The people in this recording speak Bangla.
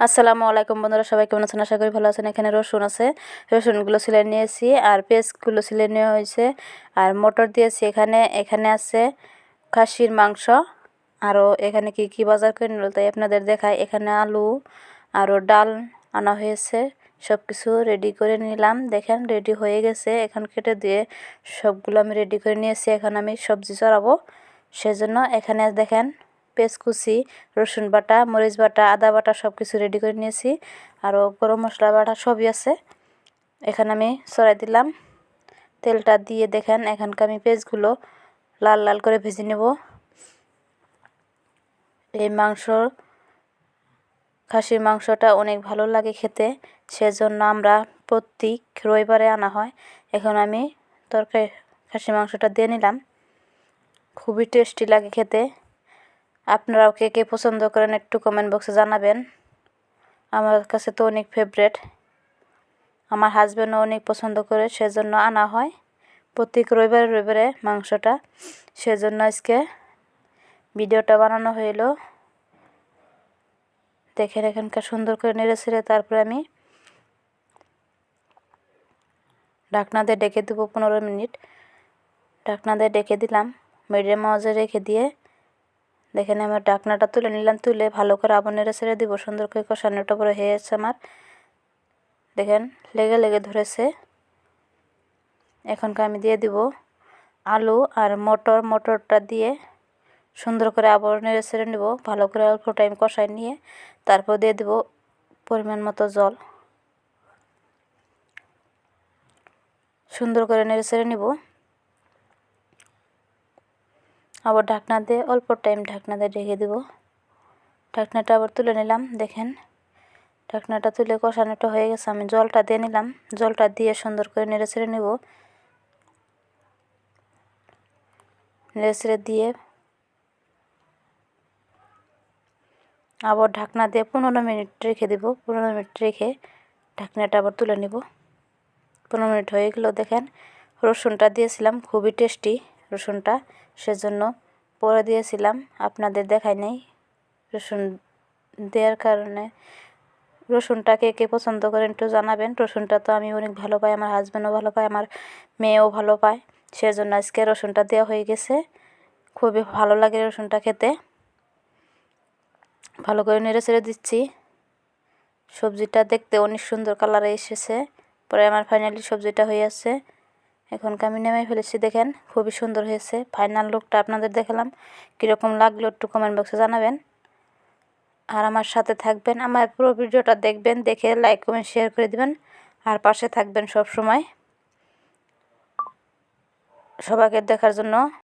আসসালামু আলাইকুম বন্ধুরা, সবাই কেমন আছেন? আশা করি ভালো আছেন। এখানে রসুন আছে। রসুনগুলো সিলাই নিয়েছি আর পেঁয়াজগুলো সিলাই নেওয়া হয়েছে। আর মটর দিয়েছি এখানে। এখানে আছে খাসির মাংস। আরও এখানে কি কি বাজার করে নিল তাই আপনাদের দেখায় এখানে আলু, আরও ডাল আনা হয়েছে। সব কিছু রেডি করে নিলাম। দেখেন রেডি হয়ে গেছে। এখন কেটে দিয়ে সবগুলো আমি রেডি করে নিয়েছি। এখন আমি সবজি চড়াবো। সেজন্য এখানে দেখেন পেঁয়াজ রসুন বাটা, মরিচ বাটা, আদা বাটা সব কিছু রেডি করে নিয়েছি। আরও গরম মশলা বাটা সবই আছে। এখানে আমি সরাই দিলাম। তেলটা দিয়ে দেখেন, এখানকার আমি পেঁয়াজগুলো লাল লাল করে ভেজে নেব। এই মাংস, খাসির মাংসটা অনেক ভালো লাগে খেতে, সেজন্য আমরা প্রত্যেক রবিবারে আনা হয়। এখন আমি তরকারি, খাসির মাংসটা দিয়ে নিলাম। খুবই টেস্টি লাগে খেতে। আপনারাও কে কে পছন্দ করেন একটু কমেন্ট বক্সে জানাবেন। আমার কাছে তো অনেক ফেভারেট আমার হাজব্যান্ডও অনেক পছন্দ করে, সেজন্য আনা হয়। প্রত্যেক রবিবারে রবিবারে মাংসটা। সেজন্য আজকে ভিডিওটা বানানো হইল। দেখেন এখানকার সুন্দর করে নেড়ে ছেড়ে তারপরে আমি ঢাকনা দিয়ে ডেকে দেবো পনেরো মিনিট। ঢাকনা দিয়ে ডেকে দিলাম। মিডিয়াম আওয়াজে রেখে দিয়ে দেখেন আমার ডাকনাটা তুলে নিলাম, তুলে ভালো করে আবার নেড়ে ছেড়ে দিব। সুন্দর করে কষানোটা পরে হয়েছে আমার। দেখেন, লেগে লেগে ধরেছে। এখনকার আমি দিয়ে দিব আলু আর মটর। মটরটা দিয়ে সুন্দর করে আবার ছেড়ে নেব, ভালো করে অল্প টাইম কষাই নিয়ে তারপর দিয়ে দেব পরিমাণ মতো জল। সুন্দর করে নেড়ে ছেড়ে নেব। আবার ঢাকনা দিয়ে অল্প টাইম ঢাকনা দিয়ে ঢেকে দেবো। ঢাকনাটা আবার তুলে নিলাম, দেখেন। ঢাকনাটা তুলে কষানোটা হয়ে গেছে, আমি জলটা দিয়ে নিলাম। জলটা দিয়ে সুন্দর করে নেড়ে ছেড়ে নেব। নেড়ে ছেড়ে দিয়ে আবার ঢাকনা দিয়ে পনেরো মিনিট রেখে দেবো। পনেরো মিনিট রেখে ঢাকনাটা আবার তুলে নেব। পনেরো মিনিট হয়ে গেল, দেখেন। রসুনটা দিয়েছিলাম, খুবই টেস্টি রসুনটা, সেজন্য পরে দিয়েছিলাম। আপনাদের দেখাই নেই রসুন দেওয়ার কারণে। রসুনটা কে কে পছন্দ করেন একটু জানাবেন। রসুনটা তো আমি অনেক ভালো পাই, আমার হাজব্যান্ডও ভালো পায়, আমার মেয়েও ভালো পায়। সেজন্য আজকে রসুনটা দেওয়া হয়ে গেছে। খুবই ভালো লাগে রসুনটা খেতে। ভালো করে নেড়ে ছেড়ে দিচ্ছি। সবজিটা দেখতে অনেক সুন্দর কালারে এসেছে। পরে আমার ফাইনালি সবজিটা হয়ে আছে এখন আমি নেমে ফেলেছি, দেখেন, খুবই সুন্দর হয়েছে। ফাইনাল লুকটা আপনাদের দেখালাম। কীরকম লাগল একটু কমেন্ট বক্সে জানাবেন। আর আমার সাথে থাকবেন, আমার পুরো ভিডিওটা দেখবেন, দেখে লাইক কমেন্ট শেয়ার করে দেবেন। আর পাশে থাকবেন সব সময় সবাইকে দেখার জন্য